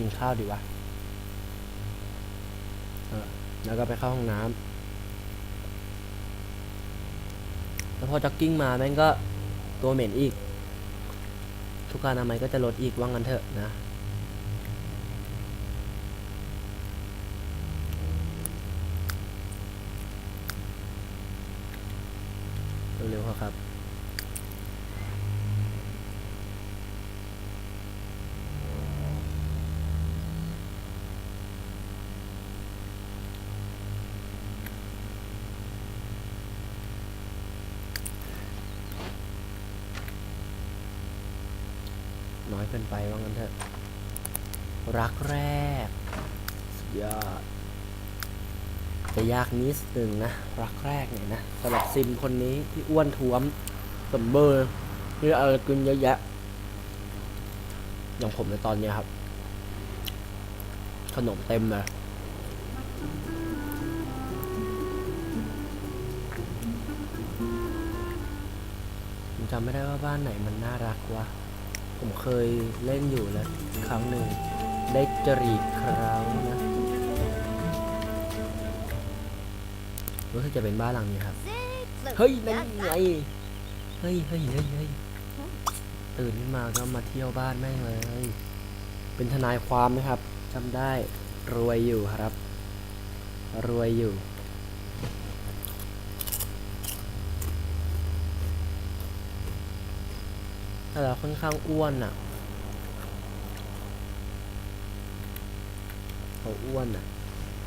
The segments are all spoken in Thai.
กินข้าวดีวะเออแล้วก็ไปเข้าห้องน้ำแล้วพอจ็อกกิ้งมาแม่งก็ตัวเหม็นอีก ทุกการอนามัยก็จะลดอีกว่างันเถอะนะ เร็วๆครับ เกินไปว่างั้นเถอะ รักแรกสุดยอดจะยากนิดหนึ่งนะ รักแรกเนี่ยนะสำหรับซิมคนนี้ที่อ้วนท้วมสมเบอร์มีอะไรกินเยอะแยะ อย่างผมในตอนเนี้ยครับ ขนมเต็มเลยผมจำไม่ได้ว่าบ้านไหนมันน่ารักวะ ผมเคยเล่นอยู่แล้วครั้งหนึ่งได้จรีดครั้งนะรู้สึกจะเป็นบ้านหลังนี้ครับ เฮ้ยนั่นไงเฮ้ยเฮ้ยเฮ้ยเฮ้ยตื่นขึ้นมาก็มาเที่ยวบ้านแม่งเลย เป็นทนายความไหมครับจำได้รวยอยู่ครับ รวยอยู่ แต่เราค่อนข้างอ้วนอะเขาอ้วนอะ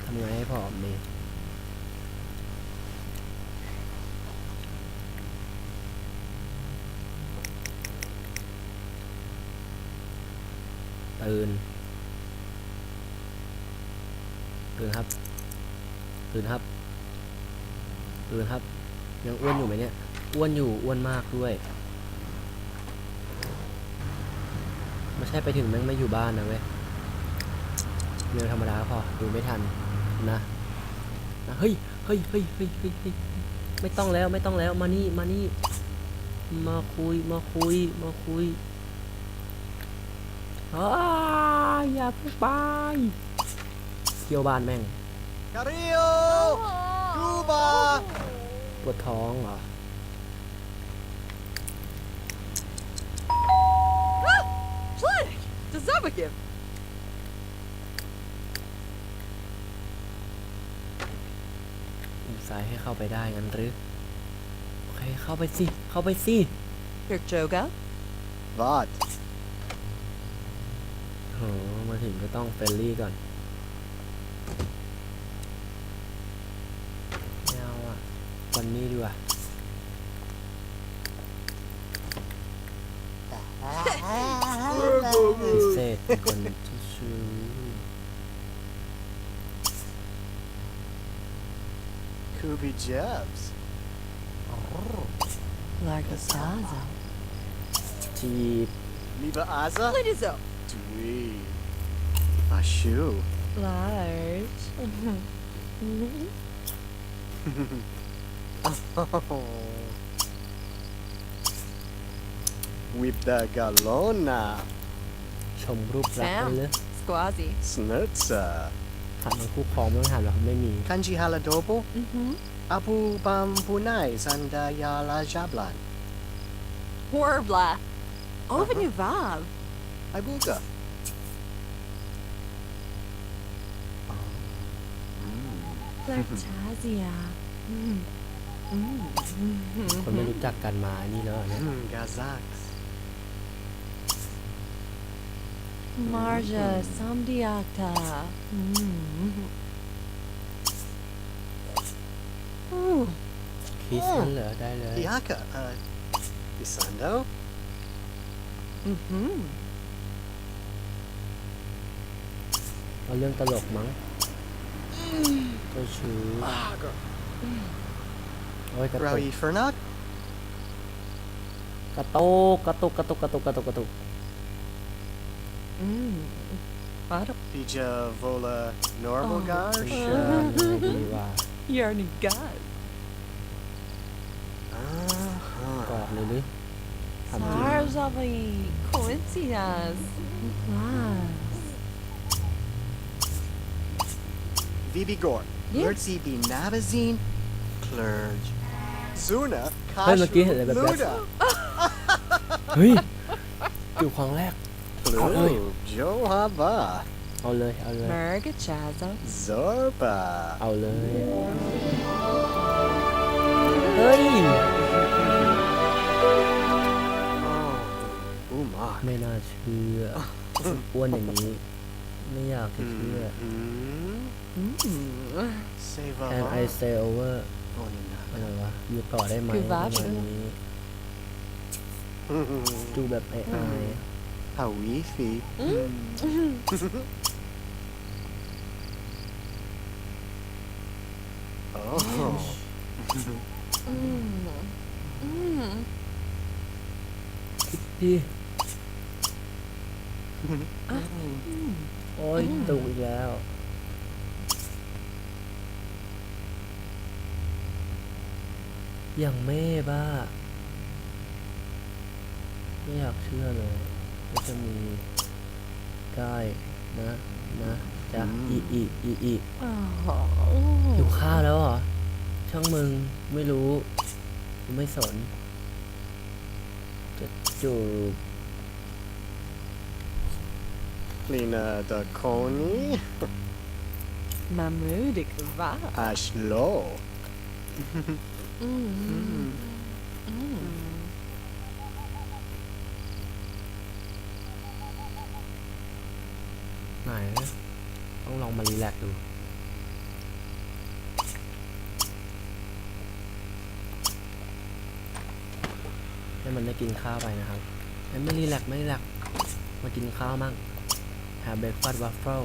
ทำไงให้ผอมดีตื่นตื่นครับตื่นครับตื่นครับ ยังอ้วนอยู่ไหมเนี่ย อ้วนอยู่ อ้วนมากด้วย ไม่ใช่ไปถึงแม่งไม่อยู่บ้านนะเว้ยเรื่องธรรมดาก็พอดูไม่ทันนะนะเฮ้ยเฮ้ยเฮ้ยเฮ้ยเฮ้ยเฮ้ยไม่ต้องแล้วไม่ต้องแล้วมานี่มานี่มาคุยมาคุยมาคุยอ้าอย่าเพิ่งไปเที่ยวบ้านแม่ง Carillo! Cuba! ปวดท้องเหรอ To Zabakiem! อุตส่าห์ให้เข้าไปได้งั้นหรือโอเคเข้าไปสิเข้าไปสิ Kirk Joga? Vad? โหมาถึงก็ต้องเฟรนลี่ก่อนไม่เอาอะวันนี้ดีกว่า พิเศษเป็นคนชื่อ Kubi Jebs. Larga Saza. จีบ Liba Aza? Ladizo. Dwi. Ashu. Large. With the galona. ชมรูปรักกันเลย Squazzy. Snurtsa. ถามทางคู่ครองไม่ต้องถามหรอกไม่มี Kanji haladobo. Mm-hmm. Abu bambunai zandayala jablan. Horbla. Ovenu Vav. Ibuga. Lartazia. Mm. คนไม่รู้จักกันมานี่แล้วเนี่ย Hmm, Marja Samdiakta. Mm. Ooh. คิสนั่นเหรอได้เลย Diaka. Uh, Isando. Mm-hmm. เอาเรื่องตลกมั้งเจ้าชู้โอ้ยกระตุก Rawi Fernak. กระตุกกระตุกกระตุกกระตุกกระตุกกระตุก Mm. Bada Bija Vola Normal Oh. ไม่ Garsh. เชื่อเลยดีว่า Yarny God. ก Uh-huh. อดเลยหรือทำจริง Sarzavai coincidence. Class. Vivi Gore. Yeah. Lord CB Nabazine. Clerge. Zuna. Hey, look, Kashu. yeah, they're the best. Luda. เฮ้ย อยู่ครั้งแรก Oh, hey. Blue. Johaba. เอาเลยเอาเลย Merga Chazo. Zorba. เอาเลย เฮ้ย Oh. Umak. ไม่น่าเชื่ออ้วนอย่างนี้ ไม่อยากจะเชื่อ Mm. Mm. Save Can I stay over Oh, Nina. อะไรวะอยู่ต่อได้ไหมคือประว่ามาณนี้ดูแบบไอไอ How weefy. oh. Mm. Mm. พี่โอ้ยตุกอีกแล้วอย่างแม่บ้า ไม่อยากเชื่อเลย ว่าจะมีได้นะนะจ๊ะอืมอีอีอีอี Oh. หิวข้าวแล้วเหรอ ช่างมึงไม่รู้กูไม่สน จะจูบ Lina da Coney. Mahmoud va. Ashlo. Mm. Mm. ไหน ต้องลองมารีแลกดู ให้มันได้กินข้าวไปนะครับเอ้ไม่รีแลกไม่รีแลกมากินข้าวมั่งหาเบรกฟาสต์วัฟเฟิล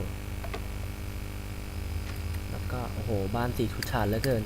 แล้วก็ โอ้โห บ้านสีชุดฉานเหลือเกิน